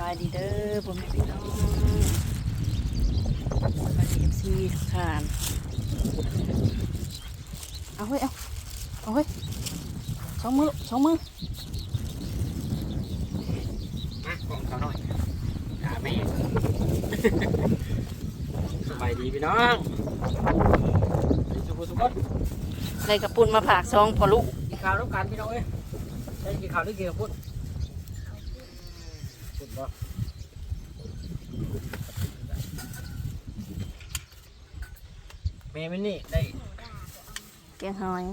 บายดีเด้อผมพี่น้องสบายดีเอฟซีทุกท่านเอาเฮ้ยเอาเอาเฮ้ยสองมือสองมือมากล่องเขาหน่อยหาแม่สบายดีพี่น้องสุขสุขคนในกระปุ่นมาผากซองพอลูกกินข้าวร่วมกันพี่น้องเอ้ยได้กินข้าวด้วยกินกับพุ ทธพุทธบ่แม่มันนี่ได้ แกงหอย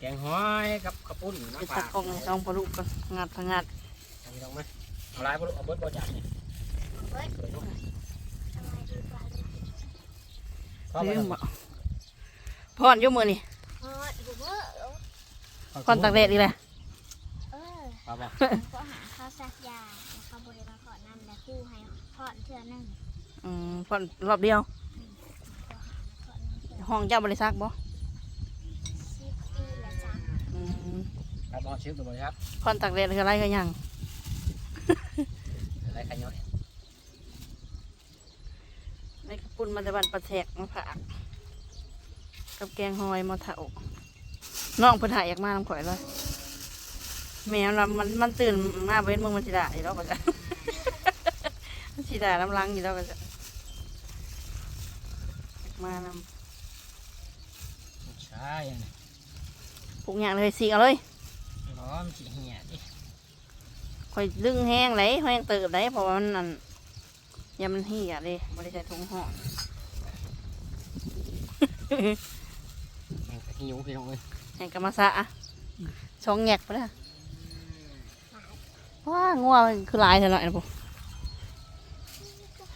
แกงหอยกับข้าวปุ้นไปน้ำปตัลากกล่องให้ซองพอลูกกันงัดพังงัดพี่น้องไหมเอาลายบ่ลูกเอาเบิร์ดบ่จัดนี่พอลืบ่มบ่พอนอยุ่มือนี่เออถูกเออพอนตักแดดอีกเลยเออพอบ่ ก็หาข้าวซักยา คู่ให้พอดเทื่อหนึงอืมพอนรอบเดียวขอน้ำเทื่อห้องเจ้าบริษักบ่สิบปีละจ้ะอืมครับเอาชิปดูบ่ครับพอนตักแดดคืออะไรกันยัง อะไรขย้อยในกระปุ่นมันจะบันปลาแทกมาผากกับแกงหอยมาเถาน้องเพิ่นหาอยากมาน้ำข่อยเลยแมวเรามันมันตื่นมาเว้นมึงมันสิด่าอีกแล้วก็จะมัน สิด่าน้ำลังอีกแล้วก็จะอยากมานใช่อันนี้ำปลูกอย่างเลยสิเอาเลยร้อนสิเหี่ยดิข่อยดึงแห้งไหลแห้งเติบไหลเพราะว่ามันนั่นยามันเหี่ยเลยไม่ได้ใส่ถุงห่อแม่งกะหิวพี่น้องเอ้ยแห้งกะมาซะอะช่องแงกไปแล้วว้างัวมันคือหลายเท่าไหร่นะปุ๊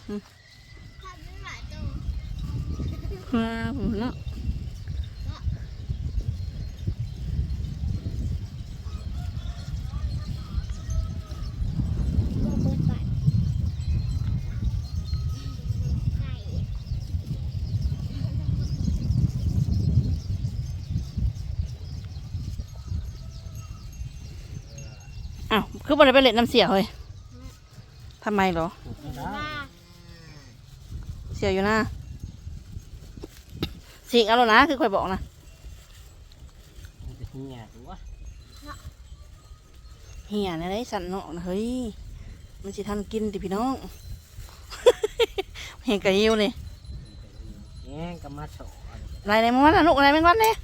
ทำไม่หลาวเนาะโบเบิดบัตรให้อ้าว คือบ่ได้ไปเล่นน้ำเสียเฮ้ยทำไมเหรอ สียอยู่นะสิเอาแล้วนะคือข่อยบอกนะมันจะเหี่ยดูวะเหี่ยในไรสันเนาะนะเฮ้ยมันสิทันกินติพี่น้อง เห็นกะยิวนี่แง่งกับมาโฉอันนี้ไรในแมงวันนะลูกอะไรแมงวันเนี่ย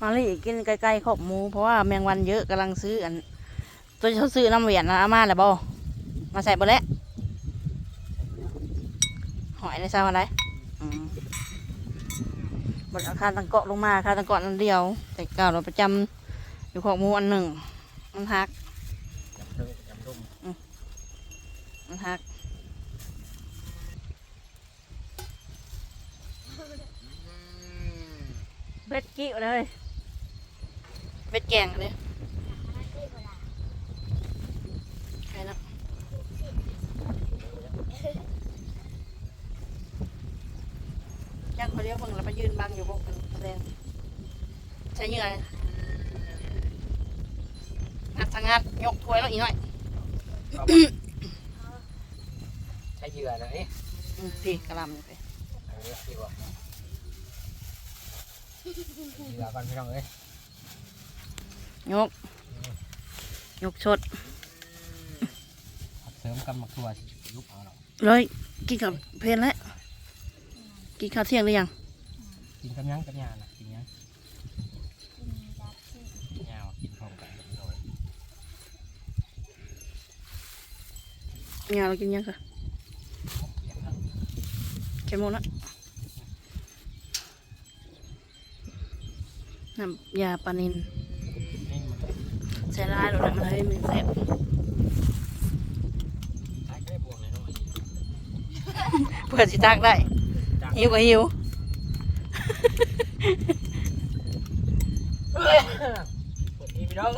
มาลี่กินไกลๆขอบหมู เพราะว่าแมงวันเยอะกำลังซื้ออัน ตัวเขาซื้อน้ำเหวียนนะอามาแล้วบอมาใส่บนแล้วหอย ในซาวอะไรอืมบนอาคารตังเกาะลงมาอาคารตังเกาะนั่นเดียว แต่เก่าเราประจำอยู่ขอบหมูอันหนึ่งมันหักจำเทิงจำรุ่มมันหักเบ็ดกิ้วเลยเบ็ดแกงเลย หน้าที่เวลา ใครนะย่างเขาเรียกเบิ่งแล้วมายืนบังอยู่บกแสดง ใช้เหงื่องัดทางงัดยกถ้วยแล้วอีกหน่อยเอาไปใช้เหยื่อนะนี่อืมพี่กระหลำนี่ไปเออดีกว่าเหยื่อก่อนพี่น้องเอ้ยยก ยกชดผักเสริมกับหมักถั่วยุบเอาเราเลยกินกับเพลนแล้วกินข้าวเที่ยงหรือยัง กินกับหยังกับหยานะกินหยัง กินดับที่ หยากินพร้อมกันเลย งานเรากินยังค่ะแค่โมงละน้ำยาปลานินนี่มันใส่ลายเราเลยมันให้มันแซ่บใช้แค่บวงเลยเนาะเพื่อสิตักได้จักหิวก็หิวเปิดทีพี่น้อง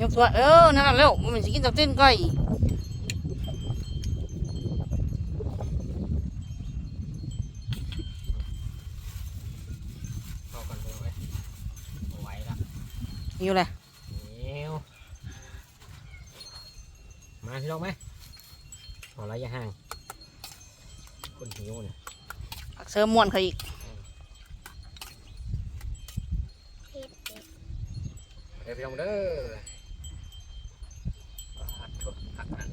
ยกตัวเออนั่นนะเร็วมันสิกินตับเต้นก้อยเข้ากันเลยเว้ยเอาไว้ละหิวเลยเดี๋ยวมาพี่น้องไหมขอระยะห่าง คนหิวเนี่ยผักเสริมม่วนเขาอีกเผ็ดเด็ดเดี๋ยวพี่น้องเด้อปาดทุกผักอัน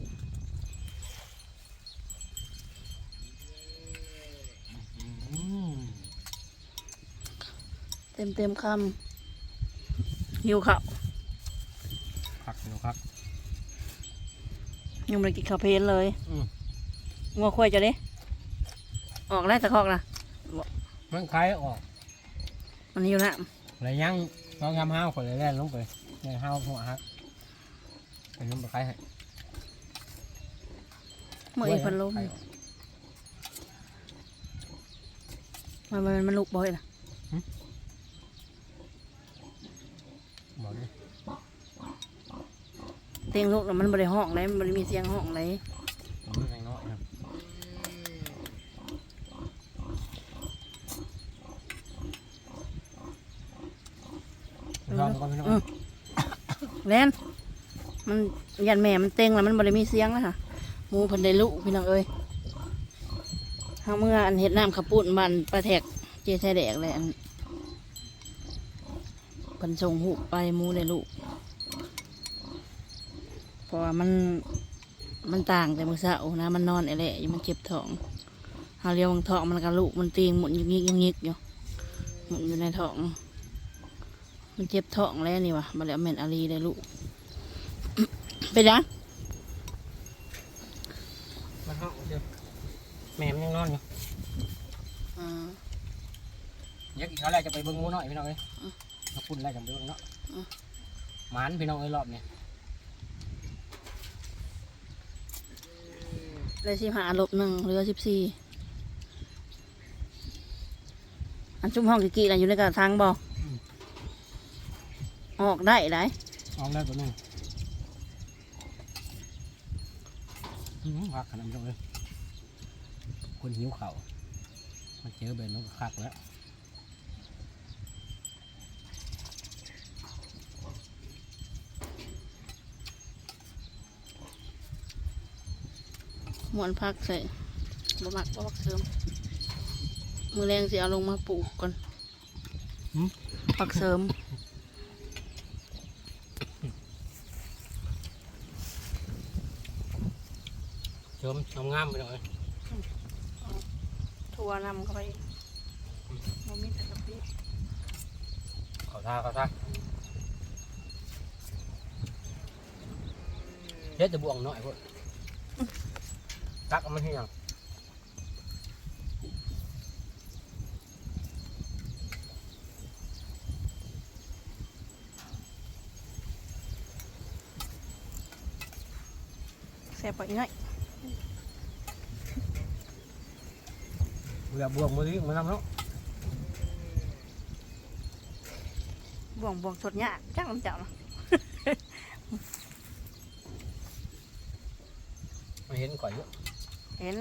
อืม เต็มเต็มๆคำหิวข้าวผักพี่น้องครับยังไม่ได้กินข้าวเพลนเลยอืมงัวควายจะเด้ออกได้ตะคอกนะมันคล้ายออก มันอยู่นะอะไรยังต้องทำห้าวคนเลยแล่นลงไปในห้าวหัวฮักไปลงไปคล้ายให้เมื่ออีพันลมคล้ายออกมันมันมันลุกบ่อยนะ บอกดิ เตียงลูกน่ะมันบริห้องเลยมันบริมีเสียงห้องเลยผมไม่แรงน้อยครับลองก่อนพี่น้องอืมแลนมันยันแม่มันเต็งแล้วมันบริมีเสียงแล้วค่ะหมูเพันได้ลุพี่น้องเอ้ยเฮาเมื่ออันเห็ดน้ำขับปุ่นมันปลาแทกเจ๊แท้แดกเลยอันเพันส่งหูไปหมูได้ลุ เพราะว่ามันมันต่างแต่เมื่อเช้านะ มันนอนไอ้แหละอยู่มันเจ็บท้องเฮาเลี้ยวมังท้องมันกระลุมันตีงหมุนยิกยิกยิกยิกอยู่หมุนอยู่ในท้อง มันเจ็บท้องแล้วนี่วะมาแล้วแม่นอาลีได้ลูกเป็นยังมันห้องเดียวแม่มันยังนอนอยู่อ่าเดี๋ยวกินข้าวแล้วจะไปเบิ้งหมูหน่อยพี่น้องเอ้ยอืมมาปุ่นแล้วจังไปเบิ้งเนาะอืมหมานพี่น้องเอ้ยรอบนี้ เลยสิบห้าลบหนึ่งเหลือสิบสี่อันชุ่มห้องกี่กี่นะอยู่ในกระทางบอออกได้ได้ออกได้ตัวหนึงอื้อหือพักขนาดนี้เลยคนหิวเข่าวมันเจอเบนมันก็คักแล้ว มวนพักใส่บะหมักบะหมักเสริมมือแรงสิเอาลงมาปลูกก่อนผักเสริมเชิมงามงามๆไปหน่อยทัวนำเข้าไปบะมีแต่กะปิเขาท่าเขาท่าเฮ็ดจะบวงหน่อยพวก ตักเอามันที่ยังแซ่บไปง่ายเวลาบวงมือนี้มันนำเนาะบ่วงบ่วงสดเนี่ยากจังน้ำเจ้านะมาเห็นข่อยเยอะ เห็น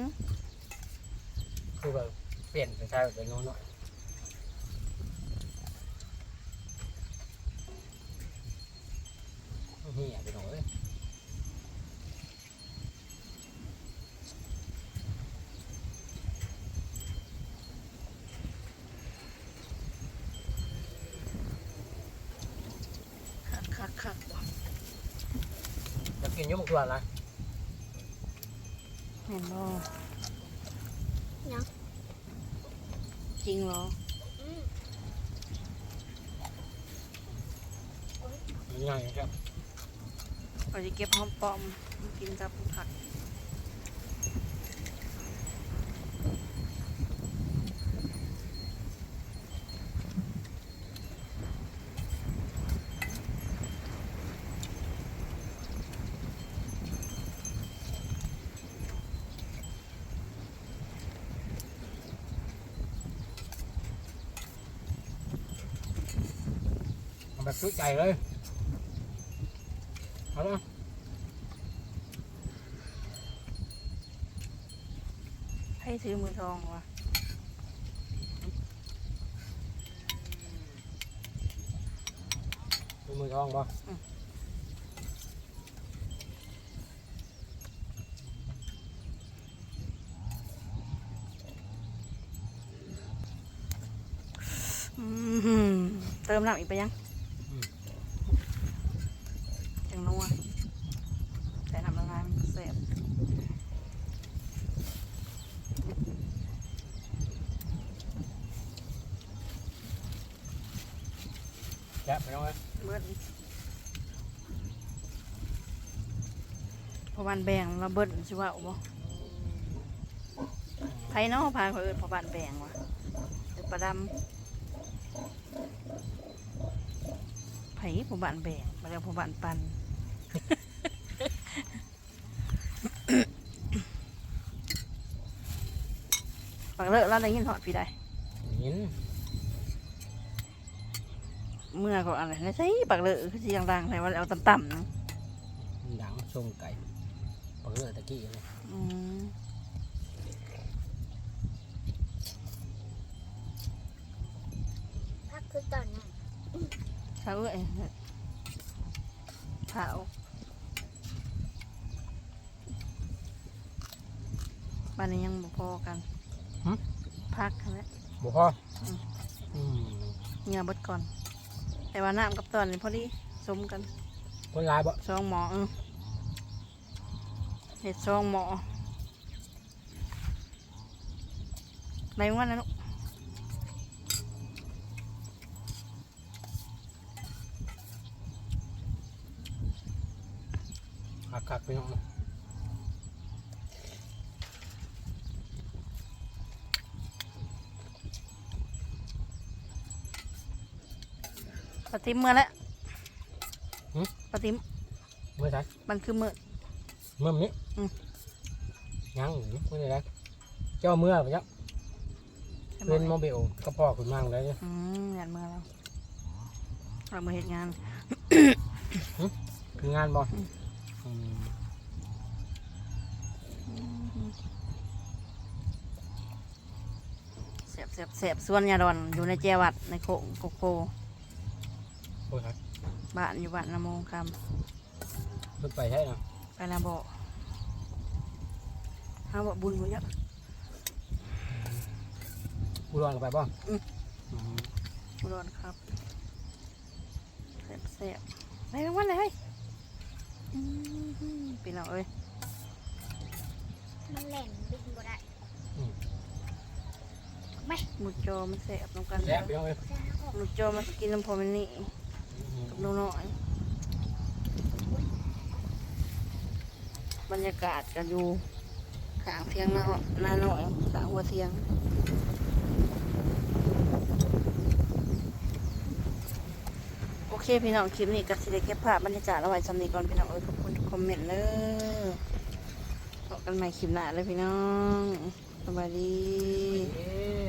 คือแบบเปลี่ยนเป็นชายแบบโน้นหน่อยเฮียไปหน่อยเอ้ยคักคักคักบ่จะกินอยุ่งตัวอะไร เห็นบ่ยัง จริงเหรออืมง่ายครับเราจะเก็บหอมปอมกินกับผัก แบบชุดใหญ่เลยเอาละให้ซื้อมือทองวะมือทองปะเติมน้ำอีกไปยัง เอ้ยเบิดพอบ้านแบงเราเบิดสิว่าบ่ไผเนาะพาเขาเอิ้นพอบ้านแบงวะหรือปลาดำไผพอบ้านแบงมาเรียกพอบ้านปันปักเลิกแล้วได้ยินหอดพี่ได้ยิน เมื่อก็อะไรนะใช่ปักเลิกคือเสียงดังแต่ว่าเอาต่ำๆนะดังชงไก่ปักเลือตะกี้เลยอืมพักคือตอนนั้นเช้าเอ้ยเผาบ้านนี้ยังบ่พอกันพักนะบุพ่ออืมอืมเงียบดก่อน แต่ว่าน้ำกับตอนนี้พอดีสมกันคนร้ายบ่สองหมอเออเห็ดสองหมอไหนวันนั้นลูกหักคักไปน้อง ปฏิมเมื่อแล้วปฏิมเมื่อไหร่มันคือมือ เมื่อนี้อืม ยังอยู่เมื่อไหร่เจ้าเมื่อไปจ้ะเล่นโมบิลก็พ่อคุณมั่งเลยเนี่ยอืมงานเมื่อแล้วเรามาเห็นงาน คืองานบ่อืมอืมเสียบเสียบเสียบส่วนยาดอนอยู่ในเจวัดในโคงโกโก โอ้ยครับบ้านอยู่บ้านนาโมงครถไปใช่เนาะำไปนาโบห้าบบุญบุญเยอะอุดรก็ไปบ่อืมอืมอุดรครับเสียบเสียบไปรางวันเลยเฮ้ยอืมปีน้องเอ้ยมันแหลมบินบ่ได้หมุดโจมันเสียบน้ำกันแซ่บไปน้องเอ้ยจะหาออกหมุดโจมันกินน้ำพอมันนี่ บลูกน้อย บรรยากาศกันอยู่ข้างเทียงหน้าหน้าหน่อยข้างหัวเทียงโอเคพี่น้องคลิปนี้ก็สิได้เก็บภาพบรรยากาศเอาไว้สำนีก่อนพี่น้องเอ้ยขอบคุณทุกคอมเมนต์เลยพบกันใหม่คลิปหน้าเลยพี่น้องสวัสดี